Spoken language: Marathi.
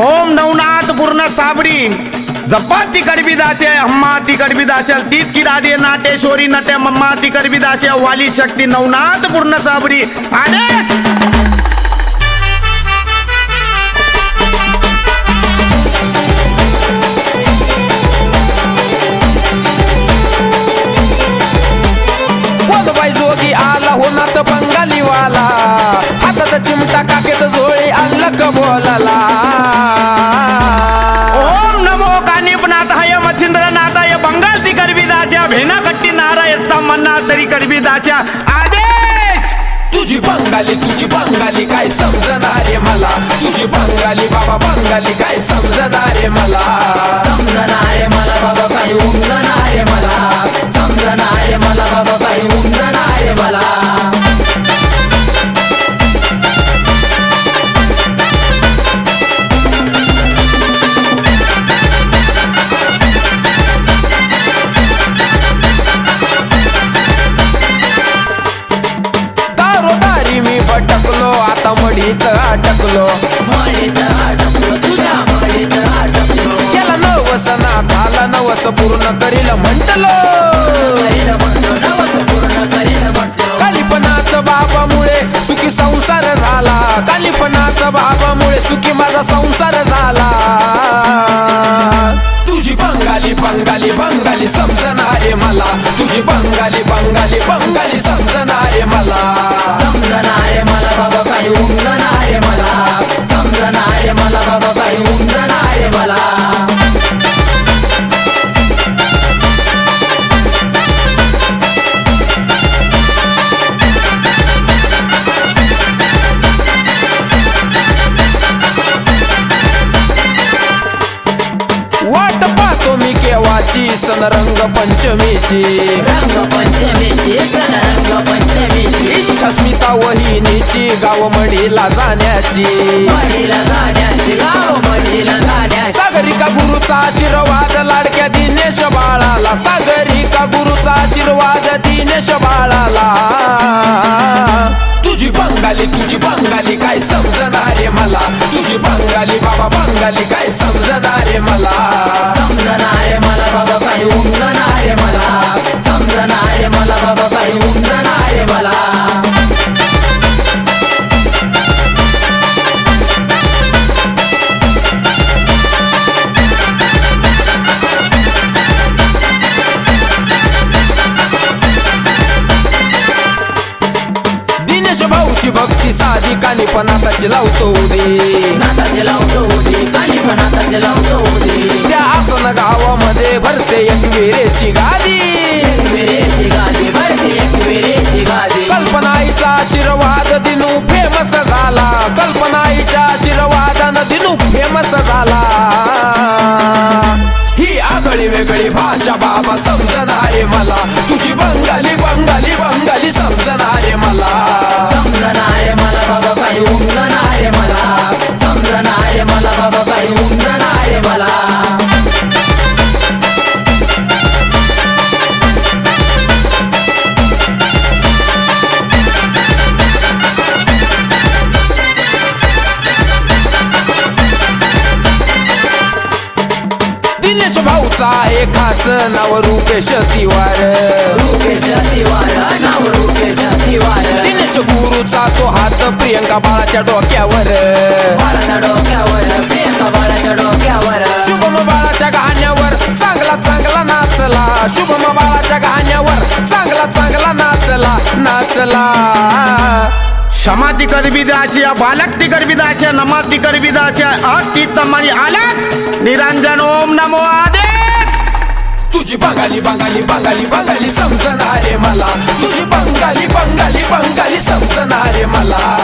ओम नवनाथ पूर्ण साबडी. जपा ती कडबीदाचे हम्मा ती कडबीदाचे तीत किराडे नाटेश्वरी नटे मम्मा ती दाचे वाली शक्ती नवनाथ पूर्ण साबडी. आदेश! कोलबाई आला बंगालीवाला हातात चिमटा काकेत झोळी अल्लक बोलाला? भेना कट्टी नारायत्ता मन्ना तरी करबी दाच्या आदेश! तुझी बंगाली तुझी बंगाली काय समजणार रे मला? तुझी बंगाली बाबा बंगाली काय समजणार रे मला? दारी मी भटकलो आता मडीत अटकलो. तुझ्या केला नवस नाथ आला पूर्ण करील म्हंटलो करील नवस पूर्ण करील म्हटलो. कालीपणाच बाबामुळे सुखी संसार झाला. कालीपणाच बाबामुळे सुखी माझा संसार झाला. तुझी बंगाली बंगाली बंगाली समजणारे मला. तुझी बंगाली बंगाली बंगाली समजणारे मला. mala सन रंग पंचमीची रंग पंचमीची सण रंग पंचमीची इच्छा स्मिता वहिनीची गाव मडीला जाण्याची. मडीला जाण्याची गाव मडीला जाण्याची. सागरिका गुरुचा आशीर्वाद लाडक्या दिनेश बाळाला. सागरिका गुरुचा आशीर्वाद दिनेश बाळाला. तुझी बंगाली तुझी बंगाली काय समजणारे मला? तुझी बंगाली बाबा बंगाली काय समजणारे कानी पण आताची लावतो उदी. नाताचे लावतो उदी काली पण नाताचे लावतो उदी. त्या आसन गावामध्ये भरते एक विरेची गादी. आहे खास नाव रुपेश तिवार रुपेश तिवार नाव रुपेश तिवार दिनेश गुरुचा तो हात प्रियंका बाळाच्या डोक्यावर. बाळाच्या डोक्यावर प्रियंका बाळाच्या डोक्यावर. शुभम बाळाच्या गाण्यावर चांगला चांगला नाचला. शुभम बाळाच्या गाण्यावर चांगला चांगला नाचला नाचला. क्षमा ती करबिदाशी बालक ती करबिदाशी नमा ती करबिदाशी अति तमनी आलक निरंजन ओम नमो आदेश तुझी बंगाली बंगाली बंगाली बंगाली समजणारे मला. तुझी बंगाली बंगाली बंगाली समजणारे मला.